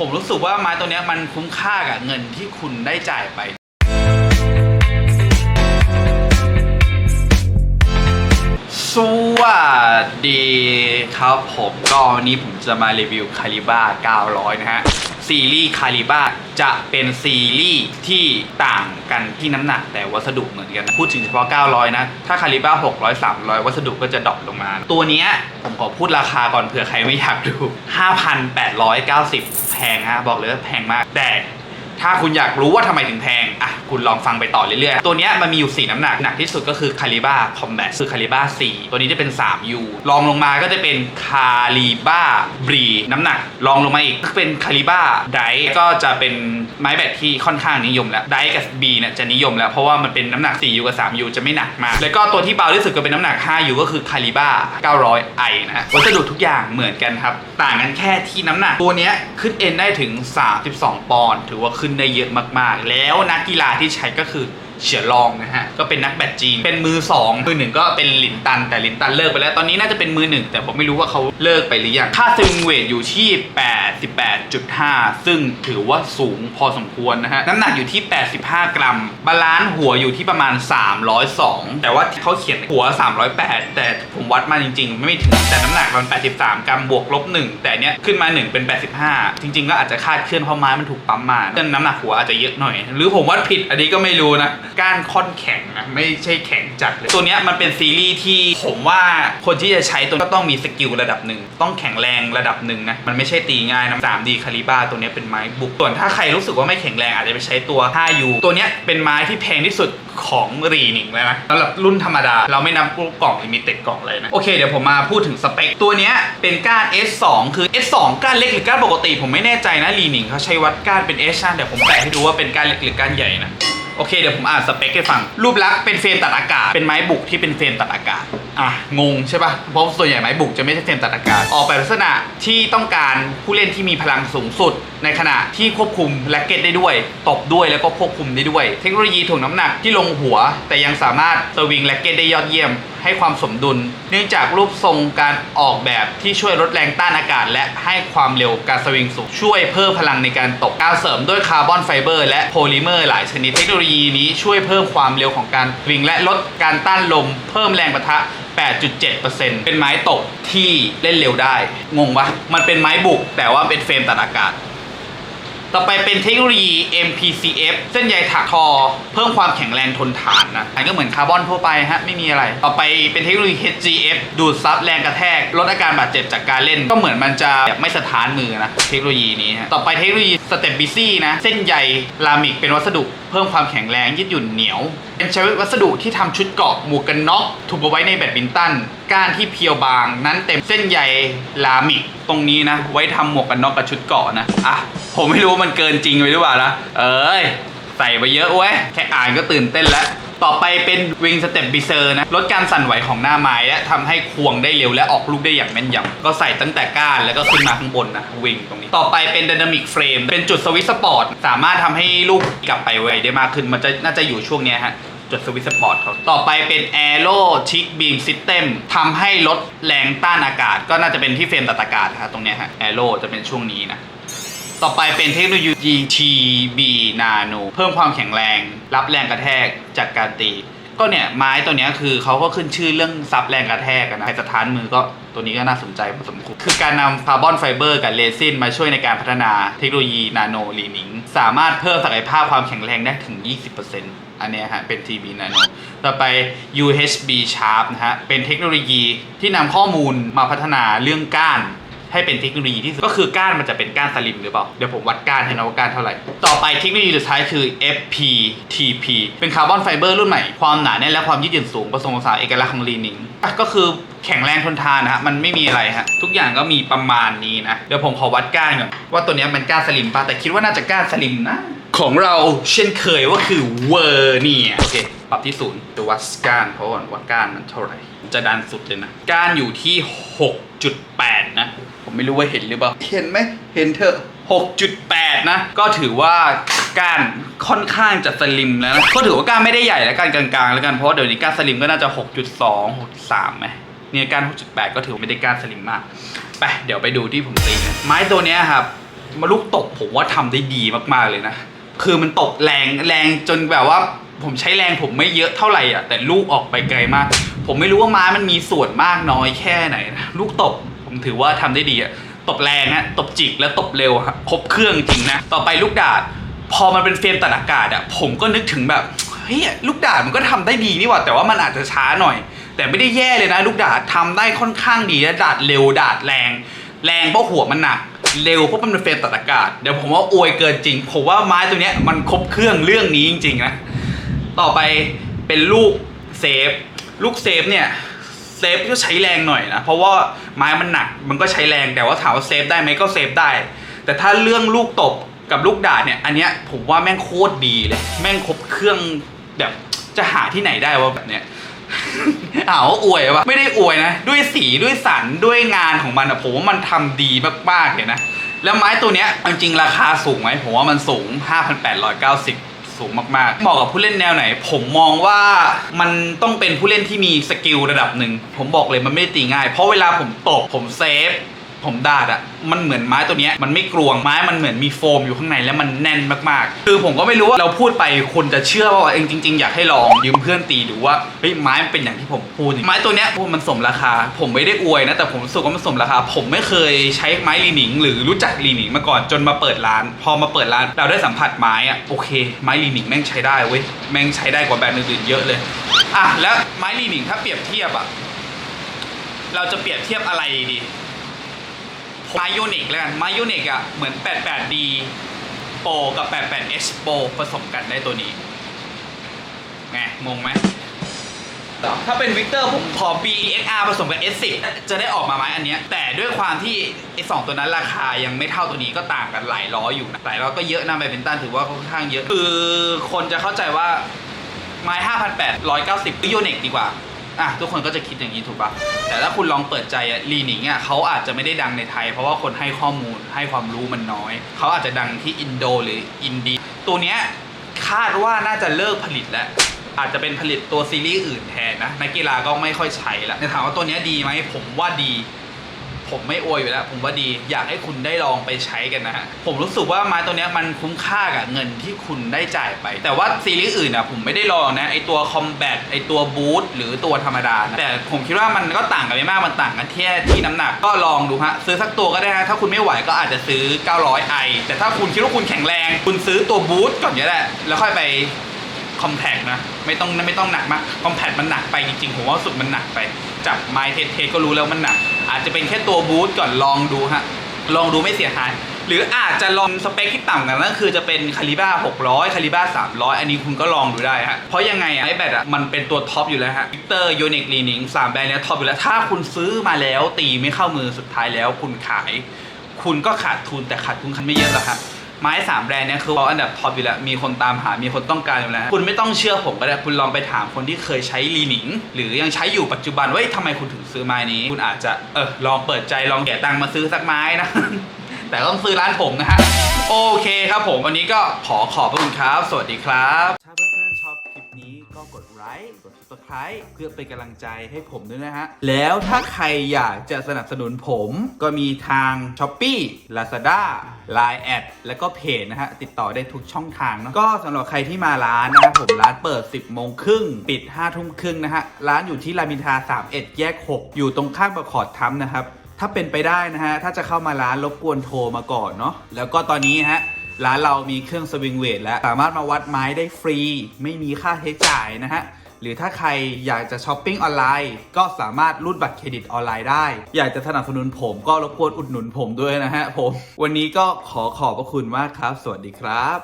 ผมรู้สึกว่าไม้ตัวเนี้ยมันคุ้มค่ากับเงินที่คุณได้จ่ายไป สวัสดีครับผมก็วันนี้ผมจะมารีวิวคาลิบ้า900 นะฮะ ซีรีส์คาลิบ้าจะเป็นซีรีส์ที่ต่างกันที่น้ำหนักแต่วัสดุเหมือนกันพูดถึงเฉพาะ 900 นะ ถ้าคาลิบ้า600 300 วัสดุก็จะดรอปลงมา ตัวเนี้ยผมขอพูดราคาก่อนเผื่อใครไม่อยากดู 5,890 แพงฮะบอกเลยว่าแพงมากแต่ ถ้าคุณอยากรู้ว่าทำไมถึงแพงอะคุณลองฟังไปต่อเรื่อยๆ ตัวเนี้ยมันมีอยู่ 4 น้ำหนัก หนักที่สุดก็คือคาลิบ้าคอมแบทคือคาลิบ้า4ตัวนี้จะเป็น 3U ลองลงมาก็จะเป็นคาลิบ้าบรีน้ำหนักลองลงมาอีกก็เป็นคาลิบ้าไดก็จะเป็นไม้แบตที่ค่อนข้างนิยมแล้วไดกับ B เนี่ยจะนิยมแล้วเพราะว่ามันเป็นน้ำหนัก 4U กับ 3U จะไม่หนักมากแล้วก็ตัวที่เบาที่สุดก็เป็นน้ำหนัก 5U ก็คือคาลิบ้า900 i นะฮะวัสดุทุกอย่างเหมือนกันครับต่างกันแค่ที่น้ำหนักตัวเนี้ยขึ้นเอ็นได้ถึง 32 ปอนด์ถือว่าขึ้นได้เยอะมากๆ แล้วนักกีฬาที่ใช้ก็คือเฉียลองนะฮะ ก็เป็นนักแบดจีน เป็นมือ 2 มือหนึ่งก็เป็นหลินตัน แต่หลินตันเลิกไปแล้ว ตอนนี้น่าจะเป็นมือหนึ่งแต่ผมไม่รู้ว่าเขาเลิกไปหรือยัง ค่าสวิงเวทอยู่ที่ 88.5 ซึ่งถือว่าสูงพอสมควรนะฮะ น้ำหนักอยู่ที่ 85 กรัม บาลานซ์หัวอยู่ที่ประมาณ 302 แต่ว่าเขาเขียนหัว 308 แต่ผมวัดมาจริง ๆ ไม่ถึงแต่น้ำหนักมัน 83 กรัมบวกลบ 1 แต่เนี้ยขึ้นมา 1 เป็น 85 จริง ๆ ก็อาจจะคาดเคลื่อนเพราะไม้มันถูกปั๊มมาเน้ำหนักหัวอาจจะเยอะหน่อย หรือผมวัดผิดอันนี้ก็ไม่รู้นะก้านค่อนแข็งนะไม่ใช่แข็งจัดเลยตัวเนี้ยมันเป็นซีรีส์ที่ผมว่าคนที่จะใช้ตัวก็ต้องมีสกิลระดับหนึ่งต้องแข็งแรงระดับหนึ่งนะมันไม่ใช่ตีง่ายนะ 3D คาลิบ้าตัวนี้เป็นไม้บุกส่วนถ้าใครรู้สึกว่าไม่แข็งแรงอาจจะไปใช้ตัว 5U ตัวนี้เป็นไม้ที่แพงที่สุดของรีนิงเลยนะสำหรับรุ่นธรรมดา เราไม่นับกล่องลิมิเต็ดกล่องเลยนะ โอเคเดี๋ยวผมมาพูดถึงสเปค ตัวนี้เป็นก้าน S2 คือ S2 ก้านเล็กหรือก้านปกติ ผมไม่แน่ใจนะรีนิงเขาใช้วัดก้านเป็น S ช่างเดี๋ยวผมแปะให้ดูว่าเป็นก้านเล็กหรือก้านใหญ่นะโอเคเดี๋ยวผมอ่านสเปคให้ฟัง รูปลักษณ์เป็นเฟรมตัดอากาศ เป็นไม้บุกที่เป็นเฟรมตัดอากาศ อะงงใช่ปะเพราะส่วนใหญ่ไม้บุกจะไม่ใช่เฟรมตัดอากาศออกแบบลักษณะที่ต้องการผู้เล่นที่มีพลังสูงสุด ในขณะที่ควบคุมแร็กเก็ตได้ด้วย ตบด้วยแล้วก็ควบคุมได้ด้วย เทคโนโลยีถ่วงน้ำหนักที่ลงหัว แต่ยังสามารถสวิงแร็กเก็ตได้ยอดเยี่ยม ให้ความสมดุล เนื่องจากรูปทรงการออกแบบที่ช่วยลดแรงต้านอากาศ และให้ความเร็วการสวิงสูงช่วยเพิ่มพลังในการตกการเสริมด้วยคาร์บอนไฟเบอร์และโพลิเมอร์หลายชนิดเทคโนโลยีนี้ช่วยเพิ่มความเร็วของการวิงและลดการต้านลม เพิ่มแรงปะทะ8.7%เป็นไม้ตกที่เล่นเร็วได้ งงปะมันเป็นไม้บุกแต่ว่าเป็นเฟรมตัดอากาศ ต่อไปเป็นเทคโนโลยี MPCF เส้นใยถักทอ เพิ่มความแข็งแรงทนทานนะอันก็เหมือนคาร์บอนทั่วไปฮะไม่มีอะไร ต่อไปเป็นเทคโนโลยี HGF ดูดซับแรงกระแทก ลดอาการบาดเจ็บจากการเล่น ก็เหมือนมันจะแบบไม่สะท้านมือนะเทคโนโลยีนี้ฮะต่อไปเทคโนโลยี Step BC นะเส้นใยลามิกเป็นวัสดุ เพิ่มความแข็งแรงยืดหยุ่นเหนียวเป็นใช้วัสดุที่ทำชุดเกาะหมวกกันน็อกถูกเอาไว้ในแบดมินตันก้านที่เพียวบางนั้นเต็มเส้นใยลามิกตรงนี้นะ ไว้ทำหมวกกันน็อกกับชุดเกาะนะอะผมไม่รู้ว่ามันเกินจริงไปหรือเปล่านะเอ้ยใส่ไปเยอะเว้ยแค่อ่านก็ตื่นเต้นแล้ว ต่อไปเป็นวิงสเต็ปบิเซอร์นะลดการสั่นไหวของหน้าไม้และทำให้ควงได้เร็วและออกลูกได้อย่างแม่นยำก็ใส่ตั้งแต่ก้านแล้วก็ขึ้นมาข้างบนนะวิงตรงนี้ ต่อไปเป็น Dynamic Frame เป็นจุดสวิตช์สปอร์ตสามารถทำให้ลูกกลับไปไวได้มากขึ้นมันจะน่าจะอยู่ช่วงนี้ฮะจุดสวิตช์สปอร์ตเขาต่อไปเป็น Aero Chick Beam System ทำให้ลดแรงต้านอากาศ ก็น่าจะเป็นที่เฟรมตัดอากาศฮะตรงเนี้ยฮะ Aero จะเป็นช่วงนี้นะ ต่อไปเป็นเทคโนโลยี TB Nano เพิ่มความแข็งแรง รับแรงกระแทกจากการตี ก็เนี่ย ไม้ตัวนี้คือเขาก็ขึ้นชื่อเรื่องซับแรงกระแทกนะใครสถานมือก็ตัวนี้ก็น่าสนใจพอสมควร คือการนำคาร์บอนไฟเบอร์กับเรซินมาช่วยในการพัฒนาเทคโนโลยีนาโนลีนิงสามารถเพิ่มศักยภาพความแข็งแรงได้ถึง 20%อันนี้ฮะเป็น TB Nano ต่อไป UHB Sharp นะฮะ เป็นเทคโนโลยีที่นำข้อมูลมาพัฒนาเรื่องก้าน ให้เป็นเทคโนโลยีที่สุดก็คือก้านมันจะเป็นก้านสลิมหรือเปล่า เดี๋ยวผมวัดก้านให้นะว่าก้านเท่าไหร่ ต่อไปเทคโนโลยีสุดท้ายคือ FPTP เป็นคาร์บอนไฟเบอร์รุ่นใหม่ ความหนาแน่นและความยืดหยุ่นสูงผสมผสานเอกลักษณ์ของลีนิงอะก็คือแข็งแรงทนทานนะฮะ มันไม่มีอะไรฮะ ทุกอย่างก็มีประมาณนี้นะ เดี๋ยวผมขอวัดก้านก่อนว่าตัวเนี้ยมันก้านสลิมป่ะ แต่คิดว่าน่าจะก้านสลิมนะ ของเราเช่นเคยว่าคือเวอร์เนี่ยโอเค ปรับที่ศูนย์จะวัดก้านเพราะว่าวัดก้านมันเท่าไหร่ จะดันสุดเลยนะ ก้านอยู่ที่ 6.8นะผม ไม่รู้ว่าเห็นหรือเปล่า เห็นไหมเห็นเถอะ 6.8 นะ ก็ถือว่าก้านค่อนข้างจะสลิมแล้วนะก็ถือว่าก้านไม่ได้ใหญ่แล้วก้านกลางๆ แล้วกันเพราะว่าเดี๋ยวนี้ก้านสลิมก็น่าจะ 6.2 6.3ไหมเนี่ยก้าน6.8 ก็ถือว่าไม่ได้ก้านสลิมมากไปเดี๋ยวไปดูที่ผมตีนะไม้ตัวเนี้ยครับมาลูกตบผมว่าทำได้ดีมากๆเลยนะ คือมันตบแรงแรงจนแบบว่าผมใช้แรงผมไม่เยอะเท่าไหร่อะแต่ลูกออกไปไกลมาก ผมไม่รู้ว่าไม้มันมีส่วนมากน้อยแค่ไหนนะลูกตบผม ถือว่าทำได้ดีอะตบแรงฮะตบจิกแล้วตบเร็วครบเครื่องจริงนะ ต่อไปลูกดาดพอมันเป็นเฟรมตัดอากาศอะผมก็นึกถึงแบบเฮ้ยลูกดาดมันก็ทำได้ดีนี่หว่าแต่ว่ามันอาจจะช้าหน่อย แต่ไม่ได้แย่เลยนะ ลูกดาดทำได้ค่อนข้างดีและดาดเร็วดาดแรง แรงเพราะหัวมันหนักเร็วเพราะมันเป็นเฟรมตัดอากาศเดี๋ยวผมว่าอวยเกินจริง ผมว่าไม้ตัวเนี้ยมันครบเครื่องเรื่องนี้จริงๆนะต่อไปเป็นลูกเซฟ ลูกเซฟเนี่ย ซฟก็ใช้แรงหน่อยนะ เพราะว่าไม้มันหนักมันก็ใช้แรงแต่ว่าถามว่าเซฟได้ไหมก็เซฟได้ แต่ถ้าเรื่องลูกตบกับลูกดาดเนี่ย อันเนี้ยผมว่าแม่งโคตรดีเลย แม่งครบเครื่องแบบจะหาที่ไหนได้วะแบบเนี้ยอ้าวอวยวะไม่ได้อวยนะ ด้วยสีด้วยสันด้วยงานของมันอะผมว่ามันทำดีมากๆเลยนะ แล้วไม้ตัวเนี้ยจริงราคาสูงไหมผมว่ามันสูง 5,890 สูงมากๆเหมาะกับผู้เล่นแนวไหน ผมมองว่ามันต้องเป็นผู้เล่นที่มีสกิลระดับหนึ่งผมบอกเลยมันไม่ได้ตีง่าย เพราะเวลาผมตบผมเซฟ ผมดาดอะมันเหมือนไม้ตัวเนี้ยมันไม่กรวงไม้มันเหมือนมีโฟมอยู่ข้างในแล้วมันแน่นมากๆ คือผมก็ไม่รู้ว่าเราพูดไปคนจะเชื่อว่าเองจริง ๆ อยากให้ลองยืมเพื่อนตีดูว่าเฮ้ยไม้มันเป็นอย่างที่ผมพูดไม้ตัวเนี้ยพูดมันสมราคา ผมไม่ได้อวยนะแต่ผมรู้สึกว่ามันสมราคา ผมไม่เคยใช้ไม้ลีหนิง หรือรู้จักลีหนิงมาก่อนจนมาเปิดร้าน พอมาเปิดร้าน เราได้สัมผัสไม้อะโอเค ไม้ลีหนิงแม่งใช้ได้เว้ยแม่งใช้ได้กว่าแบรนด์อื่นๆเยอะเลยอะแล้วไม้ลีหนิงถ้าเปรียบเทียบอะเราจะเปรียบเทียบอะไรดี มาโยนิกแล้วกันมาโยนิกอะเหมือน 88D Pro กับ 88H Pro ผสมกันได้ตัวนี้ไงงงไหมถ้าเป็นวิกเตอร์ผมขอ BEXR ผสมกับ S10 จะได้ออกมาไหมอันเนี้ยแต่ด้วยความที่ไอสองตัวนั้นราคายังไม่เท่าตัวนี้ก็ต่างกันหลายร้อยอยู่นะหลายร้อยก็เยอะนะแบดมินตันถือว่าค่อนข้างเยอะ คือคนจะเข้าใจว่าไม้5,890ก็โยนิกดีกว่า อะทุกคนก็จะคิดอย่างนี้ถูกปะแต่ถ้าคุณลองเปิดใจอะลีหนิงอะเขาอาจจะไม่ได้ดังในไทย เพราะว่าคนให้ข้อมูลให้ความรู้มันน้อย เขาอาจจะดังที่อินโดหรืออินเดียตัวเนี้ยคาดว่าน่าจะเลิกผลิตแล้วอาจจะเป็นผลิตตัวซีรีส์อื่นแทนนะนักกีฬาก็ไม่ค่อยใช้แล้วแต่ถามว่าตัวเนี้ยดีไหมผมว่าดี ผมไม่อวยอยู่แล้ว ผมว่าดีอยากให้คุณได้ลองไปใช้กันนะฮะผมรู้สึกว่าไม้ตัวเนี้ยมันคุ้มค่ากับเงินที่คุณได้จ่ายไป แต่ว่าซีรีส์อื่นอะผมไม่ได้ลองนะไอตัวคอมแบทไอตัวบูทหรือตัวธรรมดานะแต่ผมคิดว่ามันก็ต่างกันไม่มากมันต่างกันแค่ที่น้ำหนักก็ลองดูฮะซื้อสักตัวก็ได้ฮะถ้าคุณไม่ไหวก็อาจจะซื้อ 900ไอแต่ถ้าคุณคิดว่าคุณแข็งแรง คุณซื้อตัวบูทก่อนก็ได้แล้วค่อยไปคอมแพกนะไม่ต้องไม่ต้องหนักมากคอมแพกมันหนักไปจริงๆผมว่าสุดมันหนักไปจับไม้เทสเทสก็รู้แล้วมันหนัก อาจจะเป็นแค่ตัวบูทก่อนลองดูฮะลองดูไม่เสียหาย หรืออาจจะลองสเปคที่ต่ำกันนั่นคือจะเป็นคาลิบ้า600คาลิบ้า300 อันนี้คุณก็ลองดูได้ฮะ เพราะยังไงไอแบตอะมันเป็นตัวท็อปอยู่แล้วฮะวิกเตอร์ยูนิคลีนิงสามแบรนด์เนี้ยท็อปอยู่แล้ว ถ้าคุณซื้อมาแล้วตีไม่เข้ามือสุดท้ายแล้วคุณขาย คุณก็ขาดทุนแต่ขาดทุนคันไม่เยอะหรอกครับ ไม้สามแบรนด์เนี่ยคือเขาอันดับท็อปอยู่แล้ว มีคนตามหา มีคนต้องการอยู่แล้ว คุณไม่ต้องเชื่อผมก็ได้ คุณลองไปถามคนที่เคยใช้ลีหนิงหรือยังใช้อยู่ปัจจุบันว่าเฮ้ยทำไมคุณถึงซื้อไม้นี้ คุณอาจจะเออลองเปิดใจลองแกะตังมาซื้อสักไม้นะ แต่ต้องซื้อร้านผมนะฮะ โอเคครับผม วันนี้ก็ขอขอบพระคุณครับ สวัสดีครับ ดไลค์กด subscribe เพื่อเป็นกำลังใจให้ผมด้วยนะฮะ แล้วถ้าใครอยากจะสนับสนุนผมก็มีทาง s h อ p e e Lazada Line แอดแล้วก็เพจนะฮะ ติดต่อได้ทุกช่องทางเนอะก็สำหรับใครที่มาร้านนะครับผมร้านเปิด 10โมงครึ่งปิด5ทุ่มครึ่งนะฮะ ร้านอยู่ที่รามอินทรา31 แยก 6 อยู่ตรงข้างประคอร์ดทัมนะครับถ้าเป็นไปได้นะฮะถ้าจะเข้ามาร้านรบกวนโทรมาก่อนเนาะแล้วก็ตอนนี้ฮะ ร้านเรามีเครื่องสวิงเวทและสามารถมาวัดไม้ได้ฟรี ไม่มีค่าใช้จ่ายนะฮะหรือถ้าใครอยากจะช้อปปิ้งออนไลน์ ก็สามารถรูดบัตรเครดิตออนไลน์ได้ อยากจะสนับสนุนผมก็รบกวนอุดหนุนผมด้วยนะฮะผม วันนี้ก็ขอขอบพระคุณมากครับ สวัสดีครับ